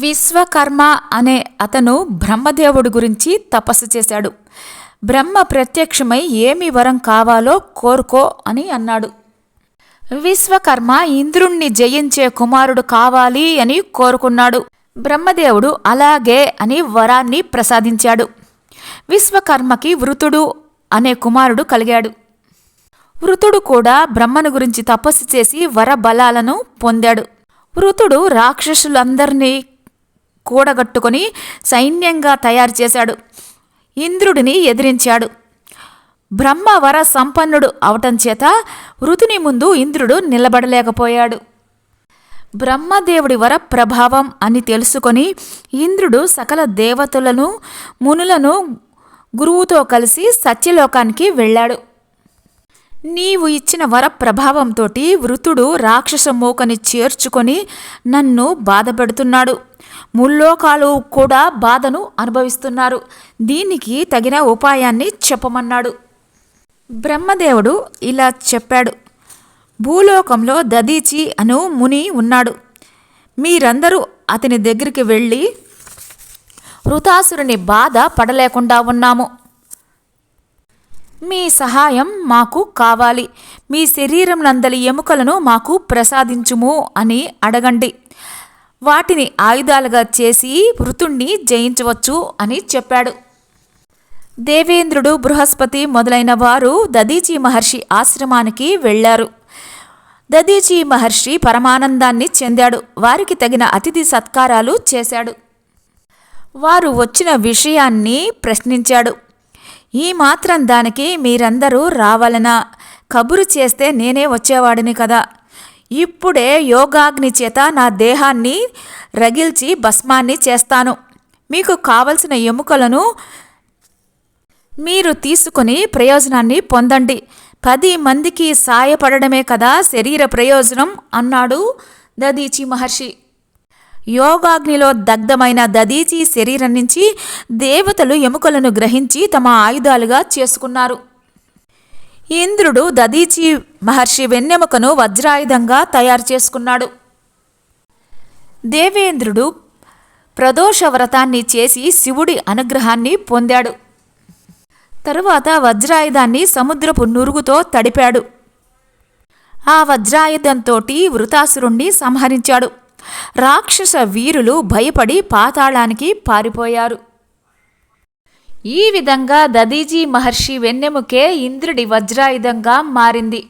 విశ్వకర్మ అనే అతను బ్రహ్మదేవుడి గురించి తపస్సు చేశాడు. బ్రహ్మ ప్రత్యక్షమై ఏమి వరం కావాలో కోరుకో అని అన్నాడు. విశ్వకర్మ ఇంద్రుణ్ణి జయించే కుమారుడు కావాలి అని కోరుకున్నాడు. బ్రహ్మదేవుడు అలాగే అని వరాన్ని ప్రసాదించాడు. విశ్వకర్మకి వృతుడు అనే కుమారుడు కలిగాడు. వృతుడు కూడా బ్రహ్మను గురించి తపస్సు చేసి వర బలాలను పొందాడు. వృతుడు రాక్షసులందరినీ కూడగట్టుకొని సైన్యంగా తయారు చేశాడు. ఇంద్రుడిని ఎదిరించాడు. బ్రహ్మవర సంపన్నుడు అవటం చేత వృతుని ముందు ఇంద్రుడు నిలబడలేకపోయాడు. బ్రహ్మదేవుడి వర ప్రభావం అని తెలుసుకొని ఇంద్రుడు సకల దేవతలను మునులను గురువుతో కలిసి సత్యలోకానికి వెళ్ళాడు. నీవు ఇచ్చిన వర ప్రభావంతోటి వృతుడు రాక్షస మూకని చేర్చుకొని నన్ను బాధపెడుతున్నాడు. ముల్లోకాలు కూడా బాధను అనుభవిస్తున్నారు. దీనికి తగిన ఉపాయాన్ని చెప్పమన్నాడు. బ్రహ్మదేవుడు ఇలా చెప్పాడు. భూలోకంలో దదీచి అను ముని ఉన్నాడు. మీరందరూ అతని దగ్గరికి వెళ్ళి వృతాసురుని బాధ పడలేకుండా ఉన్నాము. మీ సహాయం మాకు కావాలి. మీ శరీరం నందలి ఎముకలను మాకు ప్రసాదించుము అని అడగండి. వాటిని ఆయుధాలుగా చేసి వృతుణ్ణి జయించవచ్చు అని చెప్పాడు. దేవేంద్రుడు బృహస్పతి మొదలైన వారు దదీచి మహర్షి ఆశ్రమానికి వెళ్ళారు. దదీచి మహర్షి పరమానందాన్ని చెందాడు. వారికి తగిన అతిథి సత్కారాలు చేశాడు. వారు వచ్చిన విషయాన్ని ప్రశ్నించాడు. ఈ మాత్రం దానికి మీరందరూ రావాలనా? కబురు చేస్తే నేనే వచ్చేవాడిని కదా. ఇప్పుడే యోగాగ్ని చేత నా దేహాన్ని రగిల్చి భస్మాన్ని చేస్తాను. మీకు కావలసిన ఎముకలను మీరు తీసుకుని ప్రయోజనాన్ని పొందండి. పది మందికి సాయపడడమే కదా శరీర ప్రయోజనం అన్నాడు దదీచి మహర్షి. యోగాగ్నిలో దగ్ధమైన దదీచి శరీరం నుంచి దేవతలు ఎముకలను గ్రహించి తమ ఆయుధాలుగా చేసుకున్నారు. ఇంద్రుడు దదీచి మహర్షి వెన్నెముకను వజ్రాయుధంగా తయారు చేసుకున్నాడు. దేవేంద్రుడు ప్రదోష వ్రతాన్ని చేసి శివుడి అనుగ్రహాన్ని పొందాడు. తరువాత వజ్రాయుధాన్ని సముద్రపు నురుగుతో తడిపాడు. ఆ వజ్రాయుధంతోటి వృతాసురుణ్ణి సంహరించాడు. రాక్షస వీరులు భయపడి పాతాళానికి పారిపోయారు. ఈ విధంగా దదీజీ మహర్షి వెన్నెముకే ఇంద్రుడి వజ్రాయుధంగా మారింది.